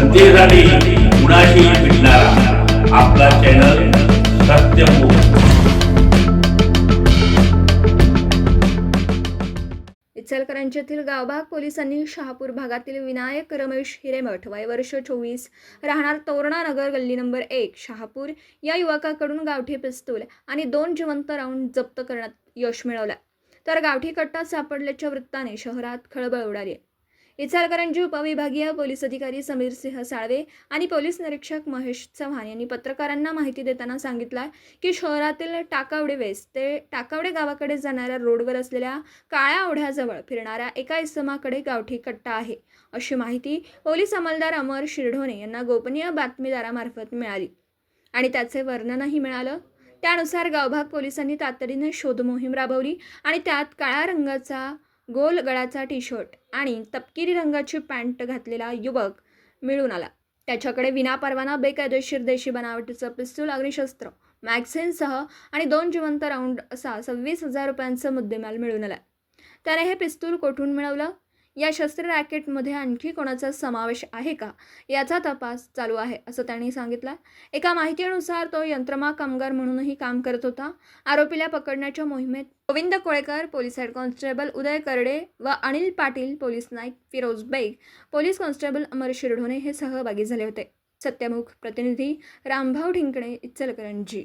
जनतेसाठी कुणाशी भेटणारा. आपला चॅनल सत्यमुख इचलकरंजीतील गावभाग पोलिसांनी शहापूर भागातील विनायक रमेश हिरेमठ वय वर्ष चोवीस राहणार तोरणा नगर गल्ली नंबर एक शहापूर या युवकाकडून गावठी पिस्तूल आणि दोन जिवंत राऊंड जप्त करण्यात यश मिळवलं. तर गावठी कट्टा सापडल्याच्या वृत्ताने शहरात खळबळ उडाली. इचलकरंजी उपविभागीय पोलीस अधिकारी समीर सिंह साळवे आणि पोलीस निरीक्षक महेश चव्हाण यांनी पत्रकारांना माहिती देताना सांगितलं की शहरातील टाकावडे वेस ते टाकावडे गावाकडे जाणाऱ्या रोडवर असलेल्या काळ्या ओढ्याजवळ फिरणाऱ्या एका इसमाकडे गावठी कट्टा आहे. अशी माहिती पोलीस अंमलदार अमर शिरढोणे यांना गोपनीय बातमीदारामार्फत मिळाली. आणि त्याचे वर्णनही मिळालं. त्यानुसार गावभाग पोलिसांनी तातडीने शोधमोहीम राबवली आणि त्यात काळ्या रंगाचा गोल गळाचा टी शर्ट आणि तपकिरी रंगाची पॅन्ट घातलेला युवक मिळून आला. त्याच्याकडे विनापरवाना बेकायदेशीर देशी बनावटीचं पिस्तूल अग्निशस्त्र मॅक्झिनसह आणि दोन जिवंत राऊंड असा सव्वीस हजार रुपयांचा मुद्देमाल मिळून आला. त्याने हे पिस्तूल कोठून मिळवलं? या शस्त्र रॅकेटमध्ये आणखी कोणाचा समावेश आहे का? याचा तपास चालू आहे असं त्यांनी सांगितलं. एका माहितीनुसार तो यंत्रमा कामगार म्हणूनही काम करत होता. आरोपीला पकडण्याच्या मोहिमेत Govind Kolekar police head constable Uday Karade व Anil Patil police naik Firoz Baig police constable Amar Shirdhone हे सहभागी झाले होते. सत्यमुख प्रतिनिधी रामभाऊ ढिंकणे इचलकरंजी.